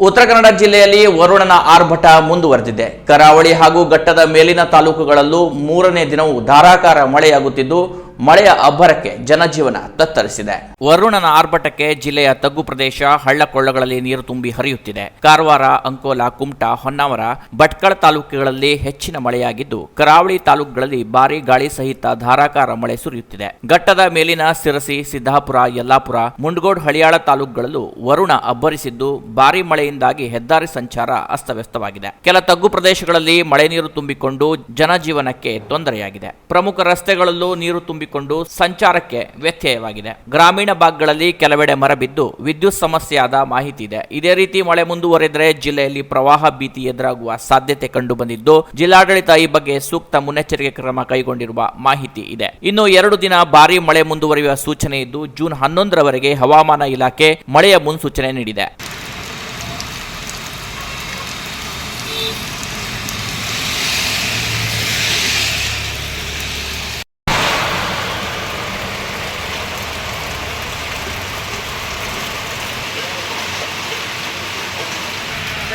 ಉತ್ತರ ಕನ್ನಡ ಜಿಲ್ಲೆಯಲ್ಲಿ ವರುಣನ ಆರ್ಭಟ ಮುಂದುವರೆದಿದೆ. ಕರಾವಳಿ ಹಾಗೂ ಘಟ್ಟದ ಮೇಲಿನ ತಾಲೂಕುಗಳಲ್ಲೂ ಮೂರನೇ ದಿನವೂ ಧಾರಾಕಾರ ಮಳೆಯಾಗುತ್ತಿದ್ದು ಮಳೆಯ ಅಬ್ಬರಕ್ಕೆ ಜನಜೀವನ ತತ್ತರಿಸಿದೆ. ವರುಣನ ಆರ್ಭಟಕ್ಕೆ ಜಿಲ್ಲೆಯ ತಗ್ಗು ಪ್ರದೇಶ ಹಳ್ಳಕೊಳ್ಳಗಳಲ್ಲಿ ನೀರು ತುಂಬಿ ಹರಿಯುತ್ತಿದೆ. ಕಾರವಾರ, ಅಂಕೋಲಾ, ಕುಮಟಾ, ಹೊನ್ನಾವರ, ಭಟ್ಕಳ ತಾಲೂಕುಗಳಲ್ಲಿ ಹೆಚ್ಚಿನ ಮಳೆಯಾಗಿದ್ದು, ಕರಾವಳಿ ತಾಲೂಕುಗಳಲ್ಲಿ ಭಾರಿ ಗಾಳಿ ಸಹಿತ ಧಾರಾಕಾರ ಮಳೆ ಸುರಿಯುತ್ತಿದೆ. ಘಟ್ಟದ ಮೇಲಿನ ಸಿರಸಿ ಸಿದ್ದಾಪುರ, ಯಲ್ಲಾಪುರ, ಮುಂಡಗೋಡ್, ಹಳಿಯಾಳ ತಾಲೂಕುಗಳಲ್ಲೂ ವರುಣ ಅಬ್ಬರಿಸಿದ್ದು, ಭಾರಿ ಮಳೆಯಿಂದಾಗಿ ಹೆದ್ದಾರಿ ಸಂಚಾರ ಅಸ್ತವ್ಯಸ್ತವಾಗಿದೆ. ಕೆಲ ತಗ್ಗು ಪ್ರದೇಶಗಳಲ್ಲಿ ಮಳೆ ನೀರು ತುಂಬಿಕೊಂಡು ಜನಜೀವನಕ್ಕೆ ತೊಂದರೆಯಾಗಿದೆ. ಪ್ರಮುಖ ರಸ್ತೆಗಳಲ್ಲೂ ನೀರು ತುಂಬಿಕೊಂಡು ಸಂಚಾರಕ್ಕೆ ವ್ಯತ್ಯಯವಾಗಿದೆ. ಗ್ರಾಮೀಣ ಭಾಗಗಳಲ್ಲಿ ಕೆಲವೆಡೆ ಮರ ಬಿದ್ದು ವಿದ್ಯುತ್ ಸಮಸ್ಯೆಯಾದ ಮಾಹಿತಿ ಇದೆ. ಇದೇ ರೀತಿ ಮಳೆ ಮುಂದುವರೆದರೆ ಜಿಲ್ಲೆಯಲ್ಲಿ ಪ್ರವಾಹ ಭೀತಿ ಎದುರಾಗುವ ಸಾಧ್ಯತೆ ಕಂಡು ಬಂದಿದ್ದು ಜಿಲ್ಲಾಡಳಿತ ಈ ಬಗ್ಗೆ ಸೂಕ್ತ ಮುನ್ನೆಚ್ಚರಿಕೆ ಕ್ರಮ ಕೈಗೊಂಡಿರುವ ಮಾಹಿತಿ ಇದೆ. ಇನ್ನು ಎರಡು ದಿನ ಭಾರೀ ಮಳೆ ಮುಂದುವರಿಯುವ ಸೂಚನೆ ಇದ್ದು, ಜೂನ್ ಹನ್ನೊಂದರವರೆಗೆ ಹವಾಮಾನ ಇಲಾಖೆ ಮಳೆಯ ಮುನ್ಸೂಚನೆ ನೀಡಿದೆ.